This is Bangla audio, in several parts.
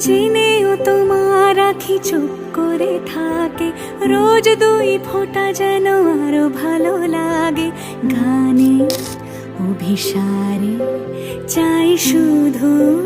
জেনেও তোমার আখি চুপ করে থাকে। রোজ দুই ফোঁটা যেন আরও ভালো লাগে। গানে, অভিসারে, চাই শুধু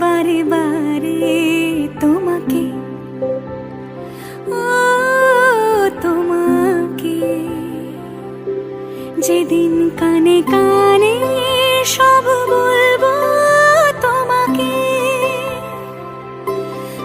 বারে বারে তোমাকে। ও, তোমাকে। যেদিন কানে কানে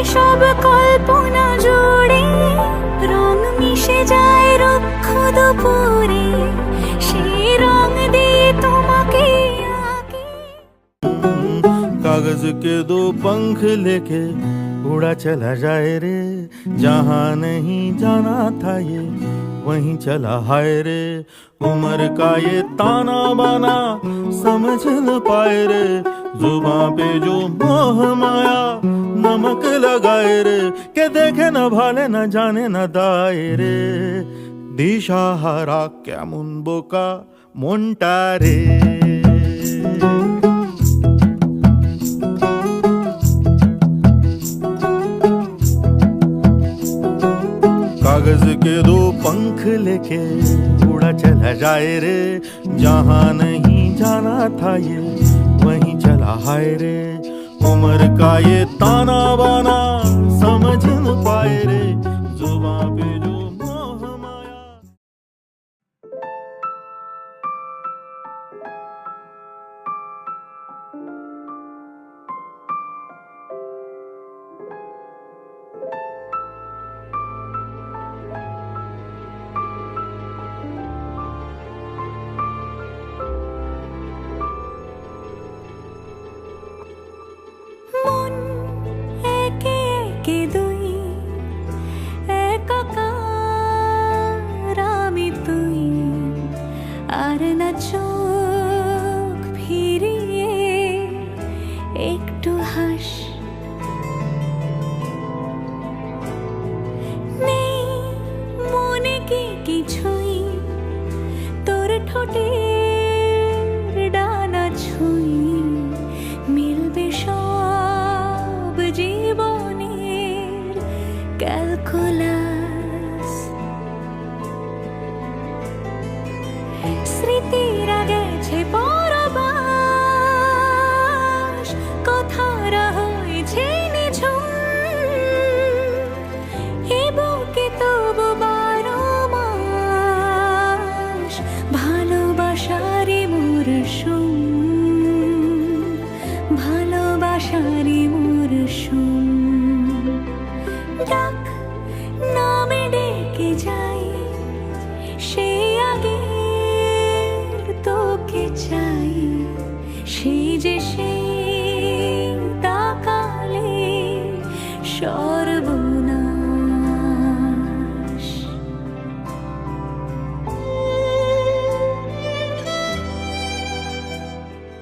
সব কল্পনা জুড়ে রং মিশে যায় রক্ষ দুপুরে সেই রং দিয়ে তোমাকে আগে कागज के दो पंख लेके उड़ा चला जाए रे जहाँ नहीं जाना था ये वहीं चला हाय रे उम्र का ये ताना बाना समझ न पाए रे जुबा पे जो मोह माया नमक लगाए रे के देखे न भाले न जाने न दाए रे দিশাহারা কেমন বোকা মনটা রে कागज के दो पंख लेके उड़ा चला जाए रे जहाँ नहीं जाना था ये वहीं चला हाय रे उम्र का ये ताना बाना। একে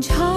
长